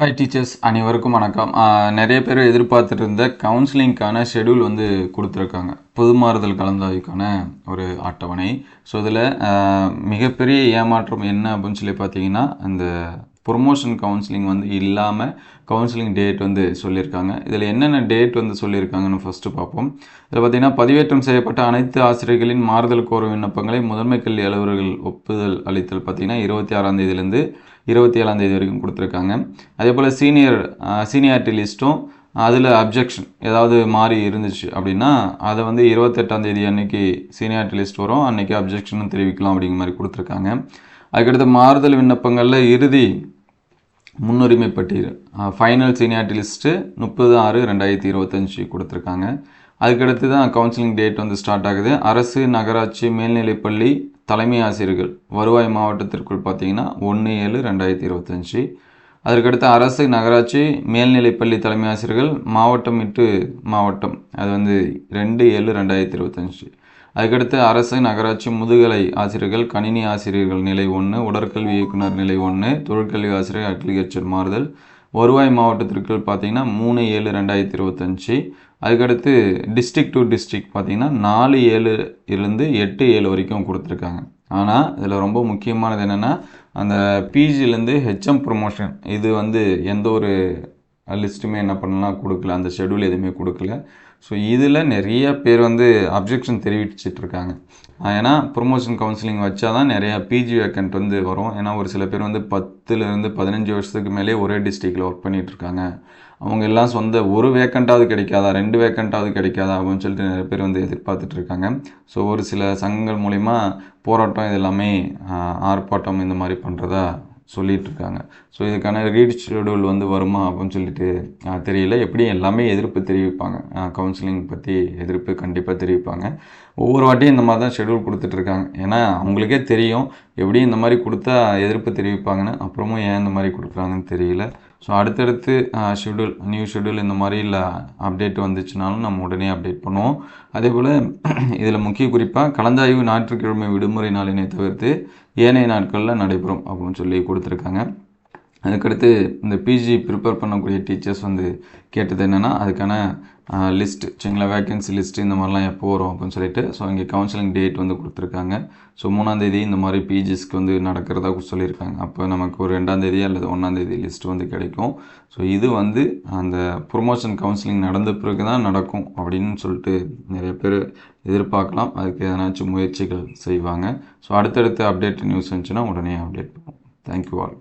Hi teachers அனைவருக்கும் வணக்கம். நிறைய பேர் எதிர்பார்த்துட்டு இருந்த கவுன்சிலிங்க்கான ஷெடியூல் வந்து கொடுத்துருக்காங்க. பொதுமாறுதல் கலந்தாய்வுக்கான ஒரு அட்டவணை. ஸோ இதில் மிகப்பெரிய ஏமாற்றம் என்ன அப்படின்னு சொல்லி பார்த்தீங்கன்னா அந்த ப்ரொமோஷன் கவுன்சிலிங் வந்து இல்லாமல் கவுன்சிலிங் டேட் வந்து சொல்லியிருக்காங்க. இதில் என்னென்ன டேட் வந்து சொல்லியிருக்காங்கன்னு ஃபஸ்ட்டு பார்ப்போம். இதில் பார்த்தீங்கன்னா பதிவேற்றம் செய்யப்பட்ட அனைத்து ஆசிரியர்களின் மாறுதல் கோரும் விண்ணப்பங்களை முதன்மை கல்வி அலுவலர்கள் ஒப்புதல் அளித்தல் பார்த்தீங்கன்னா இருபத்தி ஆறாம் தேதியிலேருந்து இருபத்தி ஏழாம் தேதி வரைக்கும் கொடுத்துருக்காங்க. அதே போல் சீனியர் சீனியாரிட்டி லிஸ்ட்டும் அதில் அப்ஜெக்ஷன் ஏதாவது மாறி இருந்துச்சு அப்படின்னா அதை வந்து இருபத்தெட்டாம் தேதி அன்னைக்கு சீனியாரிட்டி லிஸ்ட் வரும். அன்னைக்கு அப்ஜெக்ஷனும் தெரிவிக்கலாம் அப்படிங்கிற மாதிரி கொடுத்துருக்காங்க. அதுக்கடுத்து மாறுதல் விண்ணப்பங்களில் இறுதி முன்னுரிமை பட்டியல் ஃபைனல் சீனியாரிட்டி லிஸ்ட்டு முப்பது ஆறு ரெண்டாயிரத்தி இருபத்தஞ்சி கொடுத்துருக்காங்க. அதுக்கடுத்து தான் கவுன்சிலிங் டேட் வந்து ஸ்டார்ட் ஆகுது. அரசு நகராட்சி மேல்நிலைப்பள்ளி தலைமை ஆசிரியர்கள் வருவாய் மாவட்டத்திற்குள் பார்த்தீங்கன்னா ஒன்று ஏழு ரெண்டாயிரத்தி இருபத்தஞ்சி. அதற்கடுத்து அரசு நகராட்சி மேல்நிலைப்பள்ளி தலைமை ஆசிரியர்கள் மாவட்டம் விட்டு மாவட்டம் அது வந்து ரெண்டு ஏழு ரெண்டாயிரத்தி இருபத்தஞ்சி. அதுக்கடுத்து அரசு நகராட்சி முதுகலை ஆசிரியர்கள் கணினி ஆசிரியர்கள் நிலை ஒன்று உடற்கல்வி இயக்குனர் நிலை ஒன்று தொழிற்கல்வி ஆசிரியர் அக்ரிகல்ச்சர் மாறுதல். வருவாய் மாவட்டத்திற்கு பார்த்தீங்கன்னா மூணு ஏழு ரெண்டாயிரத்தி இருபத்தஞ்சி. அதுக்கடுத்து டிஸ்ட்ரிக் டு டிஸ்ட்ரிக் பார்த்தீங்கன்னா நாலு ஏழு இருந்து எட்டு ஏழு வரைக்கும் கொடுத்துருக்காங்க. ஆனால் இதில் ரொம்ப முக்கியமானது என்னென்னா அந்த பிஜிலேருந்து ஹெச்எம் ப்ரொமோஷன் இது வந்து எந்த ஒரு லிஸ்ட்டுமே என்ன பண்ணலாம் கொடுக்கல. அந்த ஷெடியூல் எதுவுமே கொடுக்கல. ஸோ இதில் நிறைய பேர் வந்து அப்ஜெக்ஷன் தெரிவிச்சுட்டு இருக்காங்க ஏன்னா ப்ரொமோஷன் கவுன்சிலிங் வச்சா தான் நிறையா பிஜி வேக்கண்ட் வந்து வரும். ஏன்னா ஒரு சில பேர் வந்து பத்துலேருந்து பதினஞ்சு வருஷத்துக்கு மேலே ஒரே டிஸ்ட்ரிக்டில் ஒர்க் பண்ணிகிட்டு இருக்காங்க அவங்க எல்லாம் சொந்த ஒரு வேக்கண்ட்டாவது கிடைக்காதா ரெண்டு வேக்கண்ட்டாவது கிடைக்காதா அப்படின்னு சொல்லிட்டு நிறைய பேர் வந்து எதிர்பார்த்துட்டு இருக்காங்க ஸோ ஒரு சில சங்கங்கள் மூலிமா போராட்டம் இது எல்லாமே ஆர்ப்பாட்டம் இந்த மாதிரி பண்ணுறதா சொல்லிகிட்ருக்காங்க ஸோ இதுக்கான ரீட் ஷெடியூல் வந்து வருமா அப்படின்னு சொல்லிட்டு தெரியல. எப்படியும் எல்லாமே எதிர்ப்பு தெரிவிப்பாங்க. கவுன்சிலிங் பற்றி எதிர்ப்பு கண்டிப்பாக தெரிவிப்பாங்க. ஒவ்வொரு வாட்டியும் இந்த மாதிரி தான் ஷெடியூல் கொடுத்துட்ருக்காங்க. ஏன்னா அவங்களுக்கே தெரியும். எப்படியும் இந்த மாதிரி கொடுத்தா எதிர்ப்பு தெரிவிப்பாங்கன்னு. அப்புறமும் ஏன் இந்த மாதிரி கொடுக்குறாங்கன்னு தெரியல. ஸோ அடுத்தடுத்து ஷெடியூல் நியூ ஷெடியூல் இந்த மாதிரி இல்லை அப்டேட் வந்துச்சுனாலும் நம்ம உடனே அப்டேட் பண்ணுவோம். அதே போல் இதில் முக்கிய குறிப்பாக கலந்தாய்வு ஞாயிற்றுக்கிழமை விடுமுறை நாளினை தவிர்த்து ஏனைய நாட்களில் நடைபெறும் அப்படின்னு சொல்லி கொடுத்துருக்காங்க. அதுக்கடுத்து இந்த பிஜி ப்ரிப்பேர் பண்ணக்கூடிய டீச்சர்ஸ் வந்து கேட்டது என்னென்னா அதுக்கான லிஸ்ட் சரிங்களா? வேக்கன்சி லிஸ்ட்டு இந்த மாதிரிலாம் எப்போ வரும் அப்படின்னு சொல்லிட்டு ஸோ இங்கே கவுன்சிலிங் டேட் வந்து கொடுத்துருக்காங்க. ஸோ மூணாந்தேதி இந்த மாதிரி பிஜிஸ்க்கு வந்து நடக்கிறதா சொல்லியிருக்காங்க. அப்போ நமக்கு ஒரு ரெண்டாந்தேதி அல்லது ஒன்றாந்தேதி லிஸ்ட் வந்து கிடைக்கும். ஸோ இது வந்து அந்த ப்ரொமோஷன் கவுன்சிலிங் நடந்த பிறகு தான் நடக்கும் அப்படின்னு சொல்லிட்டு நிறைய பேர் எதிர்பார்க்கலாம். அதுக்கு எதனாச்சும் முயற்சிகள் செய்வாங்க. ஸோ அடுத்தடுத்த அப்டேட் நியூஸ் வந்துச்சுன்னா உடனே அப்டேட் பண்ணுவோம். Thank you all